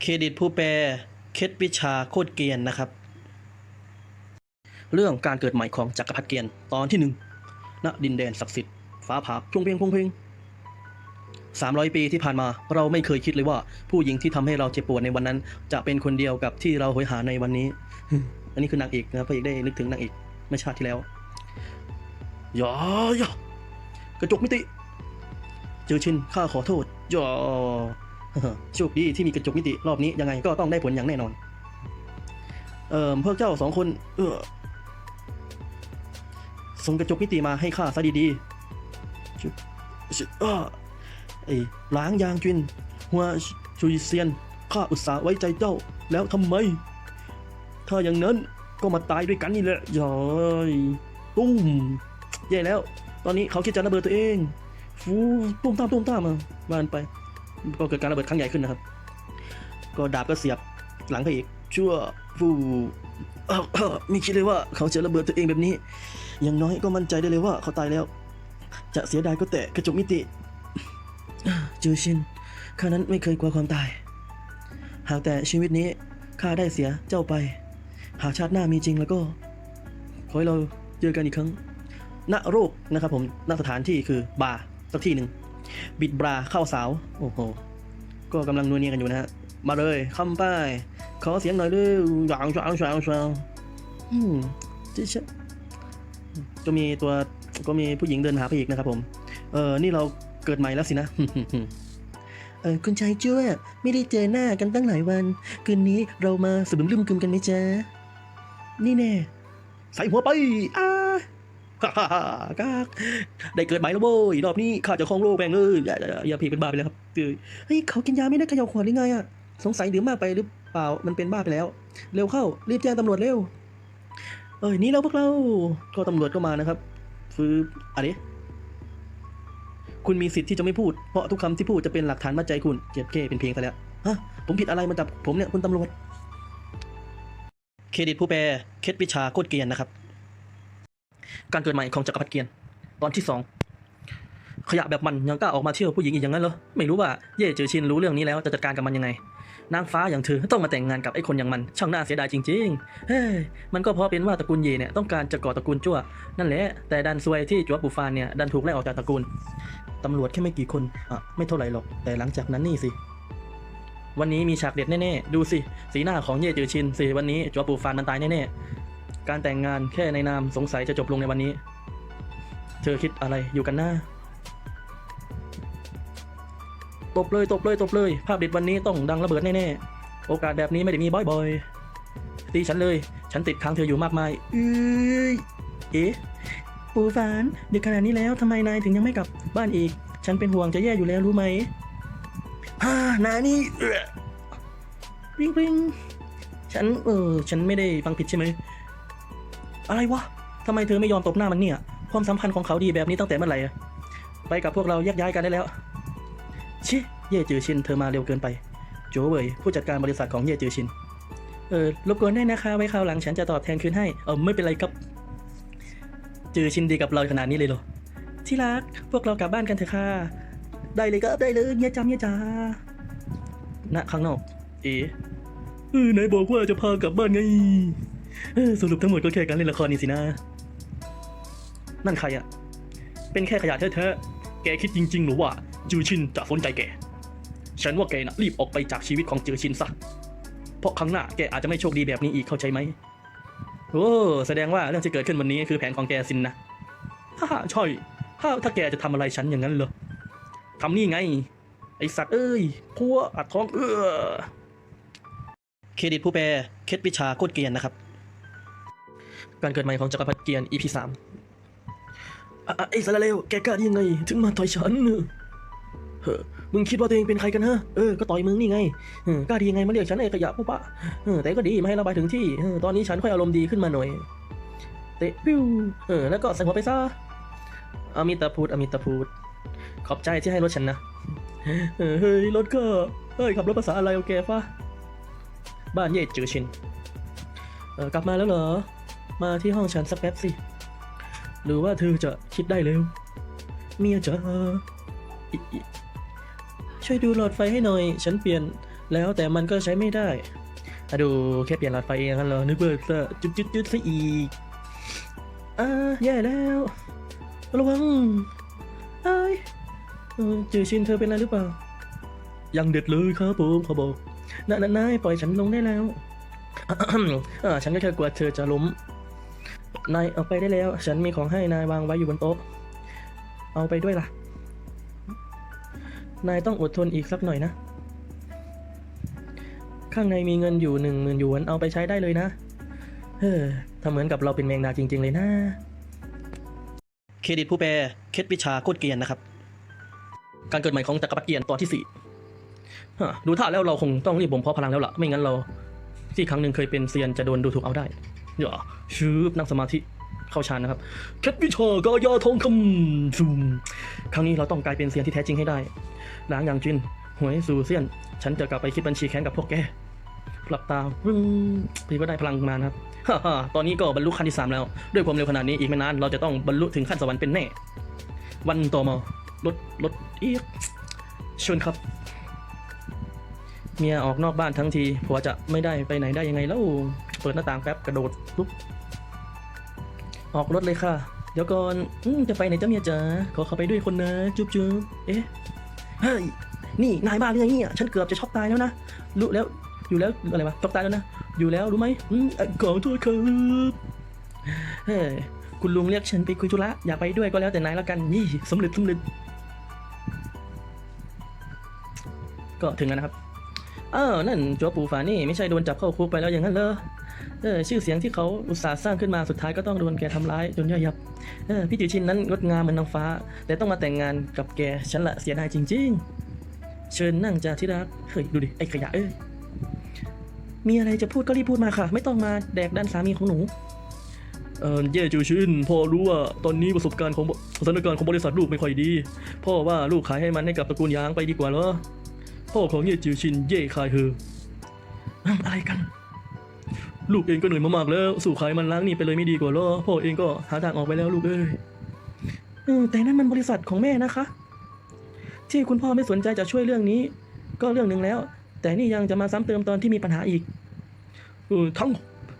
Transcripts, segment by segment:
เครดิตผู้แปลเคล็ดวิชาโคตรเกียนนะครับ เรื่องการเกิดใหม่ของจักรพรรดิเกียนตอนที่หนึ่งณดินแดนศักดิ์สิทธิ์ฟ้าผ่าพงเพียงพงเพยงสามร้อยปีที่ผ่านมาเราไม่เคยคิดเลยว่า ผู้หญิงที่ทำให้เราเจ็บปวดในวันนั้น จะเป็นคนเดียวกับที่เราโหยหาในวันนี้ อันนี้คือนางเอกนะพระเอกได้นึกถึงนางเอกเมื่อชาติที่แล้วย่อย่ากระจกมิติ เจอชินข้าขอโทษย่า โชคดีที่มีกระจกมิติรอบนี้ยังไงก็ต้องได้ผลอย่างแน่นอน เอ่อพวกเจ้าสองคน เออส่งกระจกมิติมาให้ข้าซะดีๆชุชุอ้าไอ้ล้างยางจินหัวชุยเซียนข้าอุตส่าห์ไว้ใจเจ้าแล้วทำไม ถ้าอย่างนั้นก็มาตายด้วยกันนี่แหละย่อยตุ้มแย่แล้ว ตอนนี้เขาคิดจะระเบิดตัวเองฟูตุ้มตามตุ้มตามมาบานไป ก็เกิดการระเบิดครั้งใหญ่ขึ้นนะครับ ก็ดาบก็เสียบหลังพระเอกชั่วฟูอ้าวอ้าวไม่คิดเลยว่าเขาจะระเบิดตัวเองแบบนี้ อย่างน้อยก็มั่นใจได้เลยว่าเขาตายแล้ว จะเสียดายก็แต่กระจกมิติ จูชินข้านั้นไม่เคยกลัวความตาย หากแต่ชีวิตนี้ข้าได้เสียเจ้าไป หากชาติหน้ามีจริงแล้วก็ ขอให้เราเจอกันอีกครั้ง ณโรคนะครับผมณสถานที่คือบาร์สักที่หนึ่ง บิดบราเข้าสาว โอ้โห ก็กำลังนัวเนียกันอยู่นะฮะ มาเลยคำป้ายขอเสียงหน่อยเร็วหยางหยางหยางหยางอืมจิชะก็มีตัวก็มีผู้หญิงเดินหาพระเอกนะครับผม เออ นี่เราเกิดใหม่แล้วสินะเออคุณชายจ้วไม่ได้เจอหน้ากันตั้งหลายวัน คืนนี้เรามาสลุมลืมกึมกันไหมจ๊ะ นี่แน่ ใส่หัวไปอ้าฮ่าฮ่าฮ่า กากได้เกิดใหม่แล้วโว้ยรอบนี้ข้าจะครองโลกแบงเออย่าอย่าอย่าเพเป็นบ้าไปแล้วครับเออเฮ้ยเขากินยาไม่ได้เขย่าขวดหรือไงอะสงสัยดื่มมากไปหรือเปล่ามันเป็นบ้าไปแล้ว เร็วเข้ารีบแจ้งตำรวจเร็วเอ้ยนี่แล้วพวกเราก็ตำรวจก็มานะครับฟืบอะไรคุณมีสิทธิ์ที่จะไม่พูด เพราะทุกคำที่พูดจะเป็นหลักฐานมัดใจคุณ เจ็บเก้เป็นเพลงซะแล้ว ฮะ ผมผิดอะไรมาจับผมเนี่ยคุณตำรวจ เครดิตผู้แปล เคล็ดวิชาโคตรเกียนนะครับ การเกิดใหม่ของจักรพรรดิเกียน ตอนที่สองขยะแบบมันยังกล้าออกมาเที่ยวผู้หญิงอีกอย่างนั้นเหรอ ไม่รู้ว่าเย่เจอชินรู้เรื่องนี้แล้วจะจัดการกับมันยังไง นางฟ้าอย่างเธอต้องมาแต่งงานกับไอ้คนอย่างมัน ช่างน่าเสียดายจริงๆ เฮ้ย มันก็เพราะเป็นว่าตระกูลเย่เนี่ยต้องการจะก่อตระกูลจั่ว นั่นแหละ แต่ดันซวยที่จัวปูฟานเนี่ยดันถูกไล่ออกจากตระกูล ตำรวจแค่ไม่กี่คน อะ ไม่เท่าไหร่หรอก แต่หลังจากนั้นนี่สิ วันนี้มีฉากเด็ดแน่ๆ ดูสิ สีหน้าของเย่เจอชินสิวันนี้จัวปูฟานมันตายแน่ๆ การแต่งงานแค่ในนามสงสัยจะจบลงในวันนี้ เธอคิดอะไรอยู่กันหน้า ตบเลยตบเลยตบเลย ภาพเด็ดวันนี้ต้องดังระเบิดแน่ๆ โอกาสแบบนี้ไม่ได้มีบ่อยๆ ตีฉันเลย ฉันติดค้างเธออยู่มากมายเอ้ยเอ๊ะปูฟานดึกขนาดนี้แล้วทำไมนายถึงยังไม่กลับบ้านอีก ฉันเป็นห่วงจะแย่อยู่แล้วรู้ไหมฮ่านานี่เอื้อปริงปริงฉันเออฉันไม่ได้ฟังผิดใช่ไหม อะไรวะทำไมเธอไม่ยอมตบหน้ามันเนี่ย ความสัมพันธ์ของเขาดีแบบนี้ตั้งแต่เมื่อไหร่ไปกับพวกเราแยกย้ายกันได้แล้ว ชิ เย่จือชินเธอมาเร็วเกินไป โจเวยผู้จัดการบริษัทของเย่จือชิน เออรบกวนได้นะคะ ไว้คราวหลังฉันจะตอบแทนคืนให้ เออไม่เป็นไรครับ จือชินดีกับเราขนาดนี้เลยเหรอ ที่รัก พวกเรากลับบ้านกันเถอะค่ะ ได้เลยก็ได้เลยเงียจำเงียจ้าณข้างนอก เอ๋เออไหนบอกว่าจะพากลับบ้านไง เออสรุปทั้งหมดก็แค่การเล่นละครนี่สินะ นั่นใครอะเป็นแค่ขยะแท้ๆ แกคิดจริงๆ หรือว่าจือชินจะสนใจแก ฉันว่าแกนะรีบออกไปจากชีวิตของจือชินซะ เพราะครั้งหน้าแกอาจจะไม่โชคดีแบบนี้อีกเข้าใจไหม โอ้แสดงว่าเรื่องที่เกิดขึ้นวันนี้คือแผนของแกสินนะฮ่าใช่ถ้าถ้าแกจะทำอะไรฉันอย่างนั้นเหรอทำนี่ไง ไอสัตว์เอ้ยพัวอัดท้องเออเครดิตผู้แปลเคล็ดวิชาโคตรเกียนนะครับ การเกิดใหม่ของจักรพรรดิเกียน EP สามอะอะไอ้สารเลวแกกล้าได้ยังไง ถึงมาต่อยฉันเฮ้อมึงคิดว่าตัวเองเป็นใครกันฮะ เออ ก็ต่อยมึงนี่ไงกล้าดียังไงมาเรียกฉันไอ้ขยะปุ๊บปะเออแต่ก็ดีมาให้ระบายถึงที่ ตอนนี้ฉันค่อยอารมณ์ดีขึ้นมาหน่อย เตะปิ้วเออ แล้วก็ใส่หัวไปซะอามิตาพูดอามิตาพูด ขอบใจที่ให้รถฉันนะเออเฮ้ย รถก็ เฮ้ย ขับรถภาษาอะไรโอเคฟะบ้านเย่จือชิน เออกลับมาแล้วเหรอ มาที่ห้องฉันสักแป๊บสิ หรือว่าเธอจะคิดได้เร็ว เมียจ๋าอิอิช่วยดูหลอดไฟให้หน่อย ฉันเปลี่ยนแล้วแต่มันก็ใช้ไม่ได้อะดูแค่เปลี่ยนหลอดไฟเองกันเหรอนึกว่าจะจุดจุดจุดซะอีกอ่าแย่แล้ว ระวังไอ้ยจือชินเธอเป็นอะไรหรือเปล่า ยังเด็ดเลยครับผมเขาบอกนานนายปล่อยฉันลงได้แล้วอ่าฉันก็แค่กลัวเธอจะล้ม นายเอาไปได้แล้ว ฉันมีของให้นายวางไว้อยู่บนโต๊ะ เอาไปด้วยล่ะ นายต้องอดทนอีกสักหน่อยนะ ข้างในมีเงินอยู่หนึ่งหมื่นหยวนเอาไปใช้ได้เลยนะ เฮ้อทำเหมือนกับเราเป็นแมงดาจริง ๆ เลยนะ เครดิตผู้แปลเคล็ดวิชาโคตรเกรียนนะครับ การเกิดใหม่ของจักรพรรดิเกียนตอนที่สี่ฮะดูท่าแล้วเราคงต้องรีบบ่มเพาะพลังแล้วล่ะ ไม่งั้นเรา ที่ครั้งหนึ่งเคยเป็นเซียนจะโดนดูถูกเอาได้ ย่าชืบนั่งสมาธิเข้าฌานนะครับเคล็ดวิชากายาทองคำซูมครั้งนี้เราต้องกลายเป็นเซียนที่แท้จริงให้ได้หลางอย่างจินหวยสู่เซียน ฉันจะกลับไปคิดบัญชีแค้นกับพวกแกหลับตาปึ้งพี่ก็ได้พลังมานะครับฮ่าฮ่าตอนนี้ก็บรรลุขั้นที่สามแล้ว ด้วยความเร็วขนาดนี้อีกไม่นาน เราจะต้องบรรลุถึงขั้นสวรรค์เป็นแน่ วันต่อมารถรถอีกชวนครับ เมียออกนอกบ้านทั้งทีผัวจะไม่ได้ไปไหนได้ยังไงแล้ว เปิดหน้าต่างแป๊บกระโดดปุ๊บออกรถเลยค่ะ เดี๋ยวก่อนอจะไปไหนจ้าเมียจ๋าขอเข้าไปด้วยคนนะ จุ๊บจุ๊บเอ๊ะเฮ้ยนี่นายบ้าหรือไงเนี่ยฉันเกือบจะช็อกตายแล้วนะรู้แล้วอยู่แล้วอะไรวะช็อกตายแล้วนะอยู่แล้วรู้ไหมอืมขอโทษครับเฮ้ยคุณลุงเรียกฉันไปคุยธุระอยากไปด้วยก็แล้วแต่นายแล้วกันนี่สำเร็จสำเร็จก็ถึงแล้วนะครับเออนั่นจัวปูฝานี่ไม่ใช่โดนจับเข้าคุกไปแล้วอย่างนั้นเลย เออชื่อเสียงที่เขาอุตส่าห์สร้างขึ้นมาสุดท้ายก็ต้องโดนแกทำร้ายจนย่อยยับเออพี่จิวชินนั้นงดงามเหมือนนางฟ้า แต่ต้องมาแต่งงานกับแกฉันละเสียดายจริง ๆ เชิญนั่งจ้าที่รักเฮ้ยดูดิไอ้ขยะเอ้ยมีอะไรจะพูดก็รีบพูดมาค่ะ ไม่ต้องมาแดกด้านสามีของหนูเออเย่จูชินพ่อรู้ว่าตอนนี้ประสบการณ์ของบสถานการณ์ของบริษัทลูกไม่ค่อยดี พ่อว่าลูกขายให้มันให้กับตระกูลยางไปดีกว่าเหรอพ่อของเย่จิวชินเย่คายเฮออะไรกัน ลูกเองก็เหนื่อยมามากแล้ว สู่ขายมันล้างหนี่ไปเลยไม่ดีกว่าหรอพ่อเองก็หาทางออกไปแล้วลูกเอ้ยเออแต่นั่นมันบริษัทของแม่นะคะ ที่คุณพ่อไม่สนใจจะช่วยเรื่องนี้ ก็เรื่องหนึ่งแล้ว แต่นี่ยังจะมาซ้ำเติมตอนที่มีปัญหาอีกเออทั้ง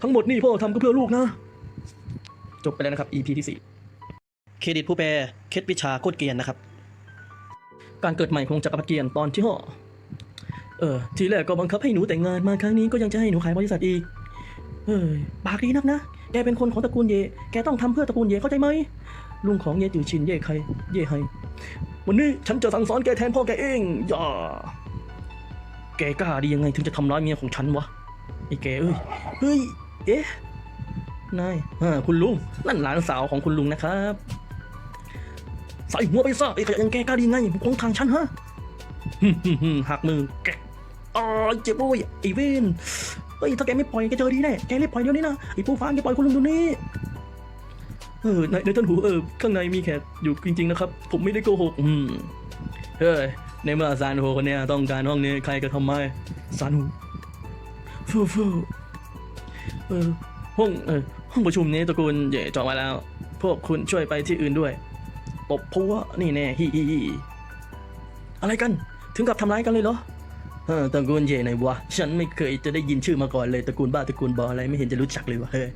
ทั้งหมดนี่พ่อทำก็เพื่อลูกนะ จบไปแล้วนะครับ EP ที่สี่เครดิตผู้แปลเคล็ดวิชาโคตรเกรียนนะครับ การเกิดใหม่ของจักรพรรดิเกียนตอนที่ห้าเออทีแรกก็บังคับให้หนูแต่งงานมาครั้งนี้ก็ยังจะให้หนูขายบริษัทอีก เออปากดีนักนะ แกเป็นคนของตระกูลเย แกต้องทำเพื่อตระกูลเยเข้าใจไหมลุงของเยจือชินเย่ใคร เย่ไฮวันนี้ฉันจะสั่งสอนแกแทนพ่อแกเองอย่าแกกล้าดียังไงถึงจะทำร้ายเมียของฉันวะไอ้แกเอ้ยเฮ้ยเอ๊ะนายคุณลุงนั่นหลานสาวของคุณลุงนะครับใส่หัวไปซะไอ้ขยะยังแกกล้าดีไงของทางฉันฮะหักมือแกอ๋อเจ็บโว้ยไอ้เวน เฮ้ยถ้าแกไม่ปล่อยแกเจอดีแน่แกรีบปล่อยเดี๋ยวนี้นะไอ้ผู้ฟ้าแกปล่อยคุณลุงเดี๋ยวนี้เออในในต้นหูเออข้างในมีแขกอยู่จริงๆนะครับ ผมไม่ได้โกหกอืมเฮ้ยในเมื่อซานโฮคนเนี้ยต้องการห้องนี้ใครก็ทำไมซานโฮฟูฟูเออห้องเออห้องประชุมนี้ตระกูลเย่จองไว้แล้ว พวกคุณช่วยไปที่อื่นด้วยตบพัวนี่แน่ฮิฮิฮิอะไรกัน ถึงกับทำร้ายกันเลยเหรอ เออตระกูลเย่ไหนวะ ฉันไม่เคยจะได้ยินชื่อมาก่อนเลยตระกูลบ้าตระกูลบออะไรไม่เห็นจะรู้จักเลยวะเฮ้ย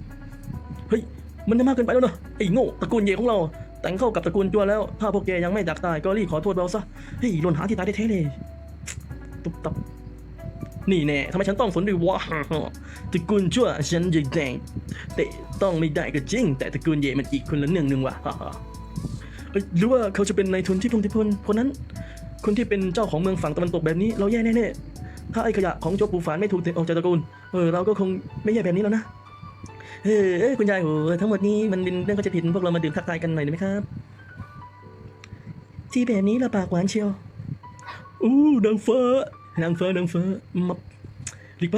เฮ้ยมันจะมากเกินไปแล้วเนอะไอ้โง่ตระกูลเย่ของเรา แต่งเข้ากับตระกูลจัวแล้ว ถ้าพวกแกยังไม่ดักตายก็รีบขอโทษเราซะเฮ้ยหล่นหาที่ตายได้เท่เลยตุ๊บตับนี่แน่ทำไมฉันต้องสนด้วยวะตระกูลชั่วฉันจะแดงแต่ต้องไม่ได้ก็จริง แต่ตระกูลเย่มันอีกคนละเรื่องหนึ่งว่ะเอ้ยหรือว่าเขาจะเป็นนายทุนที่พงทิพลคนนั้น คนที่เป็นเจ้าของเมืองฝั่งตะวันตกแบบนี้เราแย่แน่ๆถ้าไอ้ขยะของโจปูฝานไม่ถูกเตะออกจากตระกูลเออเราก็คงไม่แย่แบบนี้แล้วนะเออเอ้ยคุณยายโหทั้งหมดนี้มันเป็นเรื่องเข้าใจผิดพวกเรามาดื่มทักทายกันหน่อยได้ไหมครับ ที่แบบนี้เราปากหวานเชียวอู้นางฟ้านางฟ้านางฟ้ามับหลีกไป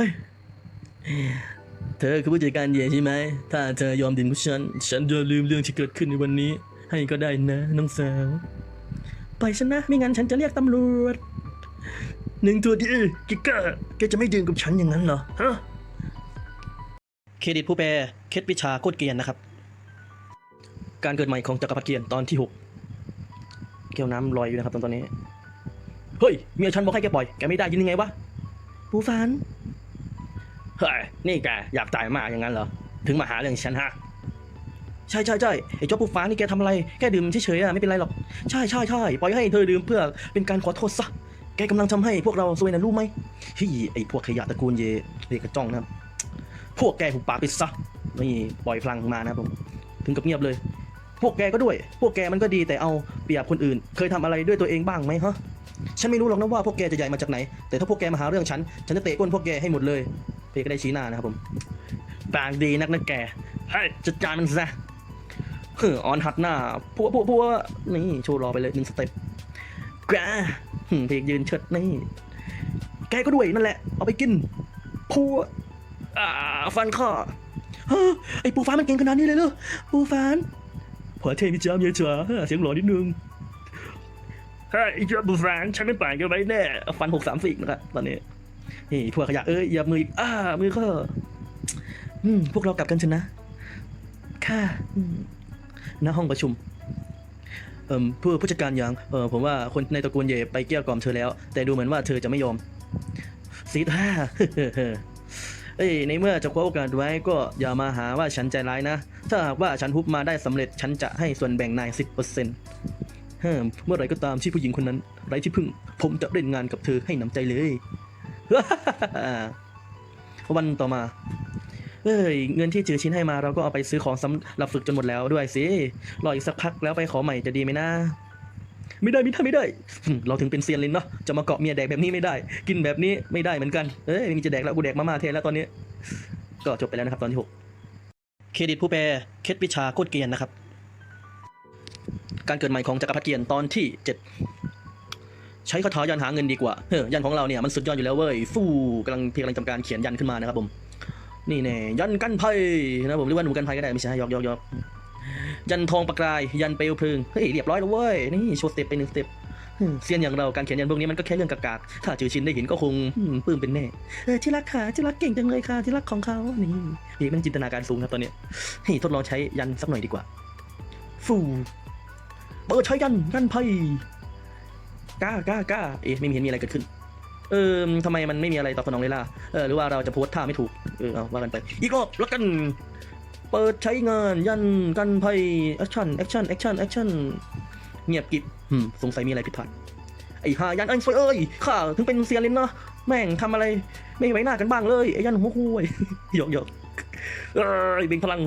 เธอคือผู้จัดการเย่ใช่ไหม ถ้าเธอยอมดื่มกับฉัน ฉันจะลืมเรื่องที่เกิดขึ้นในวันนี้ ให้ก็ได้นะน้องสาว ปล่อยฉันนะ ไม่งั้นฉันจะเรียกตำรวจหนึ่งตัวดีกิก้าแกจะไม่ดื่มกับฉันอย่างนั้นเหรอ ฮะ เครดิตผู้แปลเคล็ดวิชาโคตรเกรียนนะครับ การเกิดใหม่ของจักรพรรดิเกรียนตอนที่หกแก้วน้ำลอยอยู่นะครับตอนตอนนี้ เฮ้ย เมียฉันบอกให้แกปล่อย แกไม่ได้ยินยังไงวะปูฟานเฮ้ย นี่แกอยากตายมากอย่างนั้นเหรอ ถึงมาหาเรื่องฉันฮะ ใช่ใช่ใช่ไอ้เจ้าปูฟ้านี่แกทำอะไรแค่ดื่มเฉยๆอะไม่เป็นไรหรอก ใช่ใช่ใช่ปล่อยให้เธอดื่มเพื่อเป็นการขอโทษซะ แกกำลังทำให้พวกเราซวยนะรู้ไหมเฮ้ยไอ้พวกขยะตระกูลเยเรกระจ้องนะครับ พวกแกหุบปากไปซะ นี่ปล่อยพลังมานะครับผม ถึงกับเงียบเลย พวกแกก็ด้วย พวกแกมันก็ดีแต่เอาเปรียบคนอื่น เคยทำอะไรด้วยตัวเองบ้างไหมฮะ ฉันไม่รู้หรอกนะว่าพวกแกจะใหญ่มาจากไหน แต่ถ้าพวกแกมาหาเรื่องฉัน ฉันจะเตะก้นพวกแกให้หมดเลย เพก็ได้ชี้หน้านะครับผมปากดีนักนะแกเฮ้ยจัดการมันซะ เฮ้อออนหัดหน้าพัวพัวพัวนี่โชว์รอไปเลยหนึ่งสเต็ปแกหึ่มเพกยืนเชิดนี่แกก็ด้วยนั่นแหละ เอาไปกินพัวอ่าฟันข้อไอ้ปูฟ้ามันเก่งขนาดนี้เลยเหรอปูฟ้านพอเทมิจ้าเมียจ๋าเสียงหล่อนิดนึงฮ้ยไอ้เจ้าปูฟ้านฉันไม่ป่านกันไว้แน่ ฟันหกสามสี่นะครับตอนนี้ นี่พวกขยะเอ้ยอย่ามืออ้ามือก็อืมพวกเรากลับกันเถอะนะ ค่ะ อืมณห้องประชุมเอ่อผู้ผู้จัดการยังเออผมว่าคนในตระกูลเย่ไปเกลี้ยกล่อมเธอแล้ว แต่ดูเหมือนว่าเธอจะไม่ยอมสีท่าเอ้ยในเมื่อจะคว้าโอกาสไว้ก็อย่ามาหาว่าฉันใจร้ายนะ ถ้าหากว่าฉันฮุบมาได้สำเร็จฉันจะให้ส่วนแบ่งนายสิบเปอร์เซ็นต์เมื่อไรก็ตามที่ผู้หญิงคนนั้นไร้ที่พึ่ง ผมจะเล่นงานกับเธอให้หนำใจเลย วันต่อมา เอ้ยเงินที่จือชิ้นให้มาเราก็เอาไปซื้อของสำหรับฝึกจนหมดแล้วด้วยสิรออีกสักพักแล้วไปขอใหม่จะดีไหมนะไม่ได้ไม่ได้ไม่ได้ เราถึงเป็นเซียนลินเนาะจะมาเกาะเมียแดกแบบนี้ไม่ได้ กินแบบนี้ไม่ได้เหมือนกันเอ้ยมีจะแดกแล้วกูแดกมาม่าแทนแล้วตอนนี้ ก็จบไปแล้วนะครับตอนที่หกเครดิตผู้แปลเคสวิชาโคตรเกียนนะครับ การเกิดใหม่ของจักรพรรดิเกียนตอนที่เจ็ดใช้คาถายันหาเงินดีกว่าเฮ้ยยันของเราเนี่ยมันสุดยอดอยู่แล้วเว้ย ฟู่กำลังเพี่กำลังทำการเขียนยันขึ้นมานะครับผม นี่แน่ยันกันภัยนะผมเรียกว่าหนูกันภัยก็ได้ไม่ใช่ยอกยอกยอกยันทองประกาย ยันเปลวเพลิง เฮ้ยเรียบร้อยแล้วเว้ย นี่โชว์สเต็ปไปหนึ่งสเต็ปเซียนอย่างเราการเขียนยันพวกนี้มันก็แค่เรื่องกากๆถ้าจือชินได้เห็นก็คงปลื้มเป็นแน่ เออที่รักค่ะที่รักเก่งจังเลยค่ะที่รักของเขานี่พี่มันจินตนาการสูงครับตอนเนี้ยเฮ้ยทดลองใช้ยันสักหน่อยดีกว่า ฟูเปิดใช้ยันยันภัยกล้ากล้ากล้าเอ๊ะไม่มีเห็นมีอะไรเกิดขึ้น เออทำไมมันไม่มีอะไรตอบสนองเลยล่ะเออหรือว่าเราจะโพสท่าไม่ถูกเออเอาว่ากันไป อีกรอบแล้วกัน เปิดใช้งานยันกันภัยแอคชั่นแอคชั่นแอคชั่นแอคชั่นเงียบกิบหืมสงสัยมีอะไรผิดพลาดไอ้หายันไอ้ฟยเอ้ยข้าถึงเป็นเซียนลินเนาะแม่งทำอะไรไม่ไว้หน้ากันบ้างเลยไอ้ยันหัวคุยหยอกหยอกเอ้ยเบ่งพลัง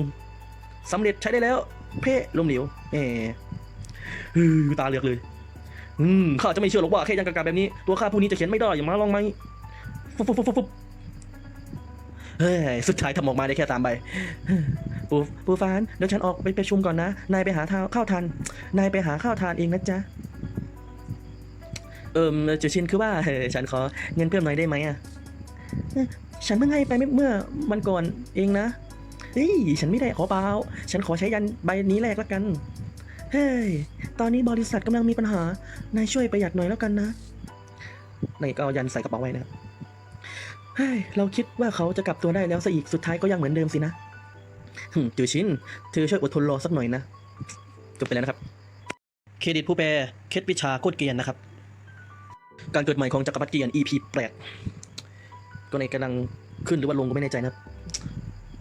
สำเร็จใช้ได้แล้ว เพ่ล้มเหลวเออฮือตาเหลือกเลย อืมข้าจะไม่เชื่อหรอกว่าแค่ยันกากาแบบนี้ ตัวข้าผู้นี้จะเขียนไม่ได้อย่ามาลองไหมฟุบฟุบฟุบฟุบฟุบเฮ้ยสุดท้ายทำออกมาได้แค่ตามไปปูปูฟานเดี๋ยวฉันออกไปประชุมก่อนนะ นายไปหาข้าวทาน นายไปหาข้าวทานเองนะจ๊ะ เอิมจุชินคือว่าฉันขอเงินเพิ่มหน่อยได้ไหมอะ ฉันเพิ่งให้ไปเมื่อวันก่อนเองนะเฮ้ยฉันไม่ได้ขอเปล่า ฉันขอใช้ยันใบนี้แรกแล้วกัน เฮ้ยตอนนี้บริษัทกำลังมีปัญหา นายช่วยประหยัดหน่อยแล้วกันนะนายก็เอายันใส่กระเป๋าไว้นะครับเฮ้ยเราคิดว่าเขาจะกลับตัวได้แล้วซะอีก สุดท้ายก็ยังเหมือนเดิมสินะหึจือชิน เธอช่วยอดทนรอสักหน่อยนะ จบไปแล้วนะครับ เครดิตผู้แปล เคสวิชาโคตรเกียนนะครับ การเกิดใหม่ของจักรพรรดิเกียน EP แปดก็ในกำลังขึ้นหรือว่าลงก็ไม่แน่ใจนะ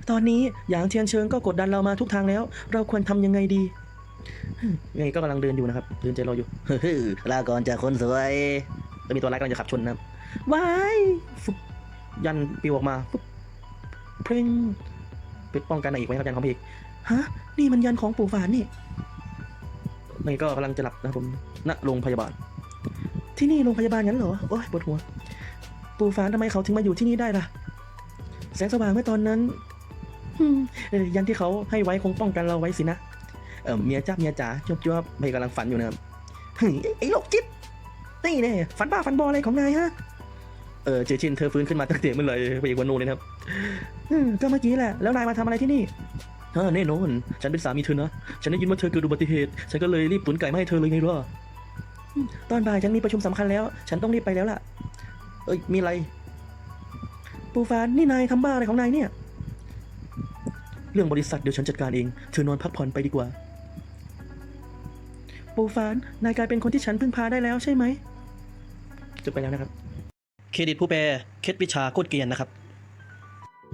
ตอนนี้หยางเทียนเชิงก็กดดันเรามาทุกทางแล้ว เราควรทำยังไงดี ยังไงก็กำลังเดินอยู่นะครับ เดินใจรออยู่ เฮ้ยลาก่อนจากคนสวยแล้วมีตัวร้ายกำลังจะขับชนนะครับว้ายฟุบยันปลิวออกมาฟุบเพลงไปป้องกันอะไรอีกไหมครับยันของพี่เอกฮะ นี่มันยันของปู่ฝานนี่นี่ก็กำลังจะหลับนะครับผมณโรงพยาบาล ที่นี่โรงพยาบาลงั้นเหรอ โอ้ยปวดหัว ปู่ฝานทำไมเขาถึงมาอยู่ที่นี่ได้ล่ะ แสงสว่างเมื่อตอนนั้นยันที่เขาให้ไว้คงป้องกันเราไว้สินะ เออเมียจ้าเมียจ๋าจวบจวบไปกำลังฝันอยู่นะครับเฮ้ยไอ้โรคจิตนี่แน่ฝันบ้าฝันบออะไรของนายฮะเออเจชินเธอฟื้นขึ้นมาตั้งแต่เมื่อไหร่ไปอีกวันโนนเลยนะครับก็เมื่อกี้แหละแล้วนายมาทำอะไรที่นี่เออแน่นอนฉันเป็นสามีเธอนะฉันได้ยินว่าเธอเกิดอุบัติเหตุฉันก็เลยรีบตุนไก่มาให้เธอเลยไงล่ะตอนบ่ายฉันมีประชุมสำคัญแล้ว ฉันต้องรีบไปแล้วล่ะ เอ้ยมีอะไร ปูฟานนี่นายทำบ้าอะไรของนายเนี่ย เรื่องบริษัทเดี๋ยวฉันจัดการเอง เธอนอนพักผ่อนไปดีกว่า ปูฟาน นายกลายเป็นคนที่ฉันพึ่งพาได้แล้วใช่ไหม จบไปแล้วนะครับ เครดิตผู้แปล เคล็ดวิชาโคตรเกรียนนะครับ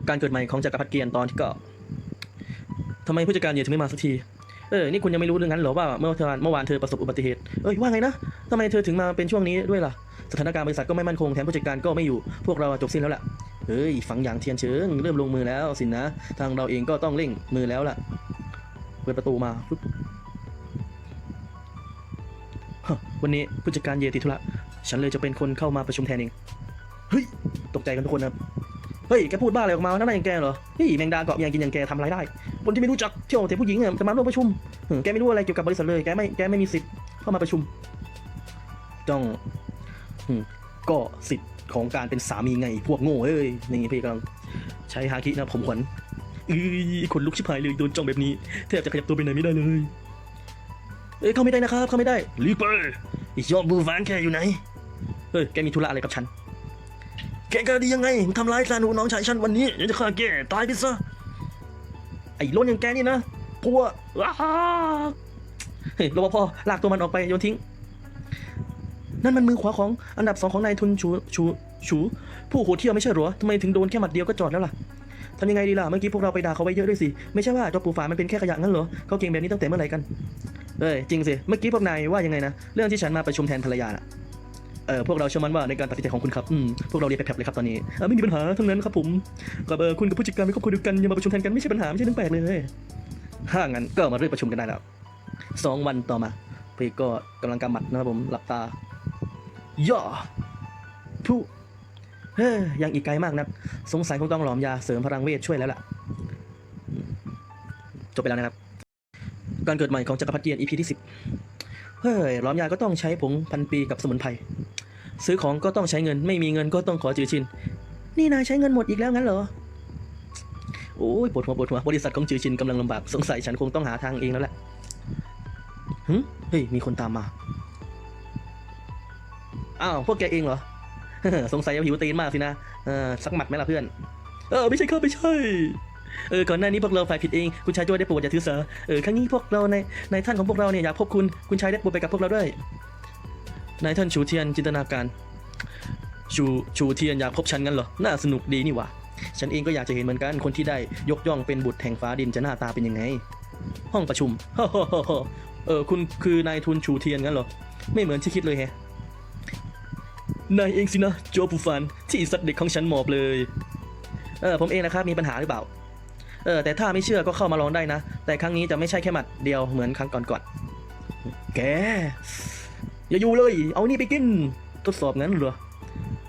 การเกิดใหม่ของจักรพรรดิเกียนตอนที่เก็ทำไมผู้จัดการเหยียดถึงไม่มาสักที เออ นี่คุณยังไม่รู้เรื่องนั้นเหรอว่าเมื่อวานเมื่อวานเธอประสบอุบัติเหตุ เอ้ยว่าไงนะทำไมเธอถึงมาเป็นช่วงนี้ด้วยล่ะ สถานการณ์บริษัทก็ไม่มั่นคงแถมผู้จัดการก็ไม่อยู่ พวกเราจบสิ้นแล้วล่ะ เฮ้ยฝังอย่างเทียนเชิง เริ่มลงมือแล้วสินะ ทางเราเองก็ต้องเร่งมือแล้วล่ะ เปิดประตูมาปุ๊บ วันนี้ผู้จัดการเยติธุระฉันเลยจะเป็นคนเข้ามาประชุมแทนเอง เฮ้ย ตกใจกันทุกคนนะครับ เฮ้ย แกพูดบ้าอะไรออกมานั่นอะไรอย่างแกเหรอ เฮ้ย แมงดาเกาะยางกินอย่างแกทำอะไรได้ คนที่ไม่รู้จักเที่ยวแต่ผู้หญิงเนี่ยจะมาร่วมประชุมเออแกไม่รู้อะไรเกี่ยวกับบริษัทเลย แกไม่ แกไม่มีสิทธิ์เข้ามาประชุมต้องอืมก็สิทธิ์ของการเป็นสามีไงพวกโง่เอ้ย นี่พี่กำลังใช้ฮาคินะผมขวัญเอ้ยขนลุกชิบหายเลยโดนจ้องแบบนี้แทบจะขยับตัวไปไหนไม่ได้เลย เอ้ยเข้าไม่ได้นะครับเข้าไม่ได้รีบไปไอียอดบูฟานแกอยู่ไหนเฮ้ยแกมีธุระอะไรกับฉันแกกล้าดียังไงมึงทำร้ายซานูน้องชายฉันวันนี้เดี๋ยวจะฆ่าแกตายไปซะไอ้ล้นอย่างแกนี่นะกลัวอ้าเฮ้ยรปภลากตัวมันออกไปโยนทิ้ง นั่นมันมือขวาของอันดับสองของนายทุนชูชูชูผู้โหดเที่ยวไม่ใช่เหรอทำไมถึงโดนแค่หมัดเดียวก็จอดแล้วล่ะทำยังไงดีล่ะเมื่อกี้พวกเราไปด่าเขาไว้เยอะด้วยสิ ไม่ใช่ว่าเจอปูฝามันเป็นแค่ขยะงั้นเหรอเขาเก่งแบบนี้ตั้งแต่เมื่อไหร่กัน เอ้ยจริงสิ เมื่อกี้พวกนายว่ายังไงนะ เรื่องที่ฉันมาประชุมแทนภรรยาน่ะเออพวกเราเชื่อมั่นว่าในการตัดสินใจของคุณครับอืมพวกเราเรียนแผลบเลยครับตอนนี้เออไม่มีปัญหาทั้งนั้นครับผมกับเออคุณกับผู้จัดการเป็นครอบครัวเดียวกันอย่ามาประชุมแทนกันไม่ใช่ปัญหาไม่ใช่เรื่องแปลกเลยถ้างั้นก็มาเริ่มประชุมกันได้แล้วสองวันต่อมาพี่ก็กำลังกำหมัดนะครับผมหลับตาย่อผู้เฮ้ยยังอีกไกลมากนะสงสัยคงต้องหลอมยาเสริมพลังเวทช่วยแล้วล่ะ จบไปแล้วนะครับ การเกิดใหม่ของจักรพรรดิเกียน EP ที่สิบเฮ้ยหลอมยาก็ต้องใช้ผงพันปีกับสมุนไพร ซื้อของก็ต้องใช้เงิน ไม่มีเงินก็ต้องขอจือชิน นี่นายใช้เงินหมดอีกแล้วงั้นเหรอ โอ้ยปวดหัวปวดหัว บริษัทของจือชินกำลังลำบาก สงสัยฉันคงต้องหาทางเองแล้วแหละหึเฮ้ย มีคนตามมา อ้าว พวกแกเองเหรอ สงสัยจะหิวตีนมากสินะ เออสักหมัดไหมล่ะเพื่อน เออ ไม่ใช่ครับไม่ใช่ เออก่อนหน้านี้พวกเราฝ่ายผิดเองคุณชายโจ้ได้โปรดอย่าถือสาเออครั้งนี้พวกเราในในท่านของพวกเราเนี่ยอยากพบคุณคุณชายได้โปรดไปกับพวกเราด้วยนายท่านชูเทียนจินตนาการ ชูชูเทียนอยากพบฉันงั้นเหรอน่าสนุกดีนี่หว่าฉันเองก็อยากจะเห็นเหมือนกันคนที่ได้ยกย่องเป็นบุตรแห่งฟ้าดินจะหน้าตาเป็นยังไง ห้องประชุมเออคุณคือนายทุนชูเทียนงั้นเหรอไม่เหมือนที่คิดเลยแฮะนายเองสินะโจปูฟานที่สัตว์เด็กของฉันหมอบเลย เออผมเองนะครับมีปัญหาหรือเปล่า เออแต่ถ้าไม่เชื่อก็เข้ามาลองได้นะ แต่ครั้งนี้จะไม่ใช่แค่หมัดเดียวเหมือนครั้งก่อนๆแก อย่าอยู่เลย เอานี่ไปกินทดสอบงั้นเหรอ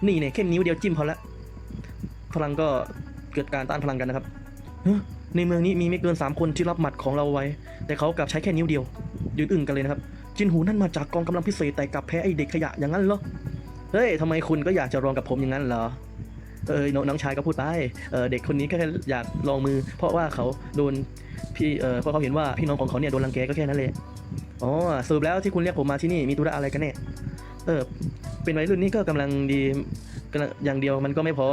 นี่เนี่ยแค่นิ้วเดียวจิ้มพอละ พลังก็เกิดการต้านพลังกันนะครับในเมืองนี้มีไม่เกิน 3 คนที่รับหมัดของเราไว้ แต่เขากลับใช้แค่นิ้วเดียว ยืนอึ้งกันเลยนะครับ จินหูนั่นมาจากกองกำลังพิเศษแต่กลับแพ้ไอเด็กขยะอย่างนั้นเหรอ เฮ้ยทำไมคุณก็อยากจะลองกับผมอย่างนั้นเหรอ เออน้องน้องชายก็พูดไปเออเด็กคนนี้ก็แค่อยากลองมือ เพราะว่าเขาโดนพี่เออเพราะเขาเห็นว่าพี่น้องของเขาเนี่ยโดนรังแกก็แค่นั้นเลยอ๋อสรุปแล้วที่คุณเรียกผมมาที่นี่มีธุระอะไรกันแน่เออเป็นวัยรุ่นนี่ก็กำลังดีกำลังอย่างเดียวมันก็ไม่พอ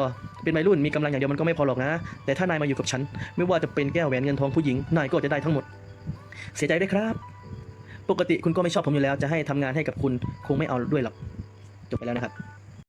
เป็นวัยรุ่นมีกำลังอย่างเดียวมันก็ไม่พอหรอกนะ แต่ถ้านายมาอยู่กับฉัน ไม่ว่าจะเป็นแก้วแหวนเงินทองผู้หญิงนายก็จะได้ทั้งหมด เสียใจด้วยครับ ปกติคุณก็ไม่ชอบผมอยู่แล้ว จะให้ทำงานให้กับคุณคงไม่เอาด้วยหรอกจบไปแล้วนะครับ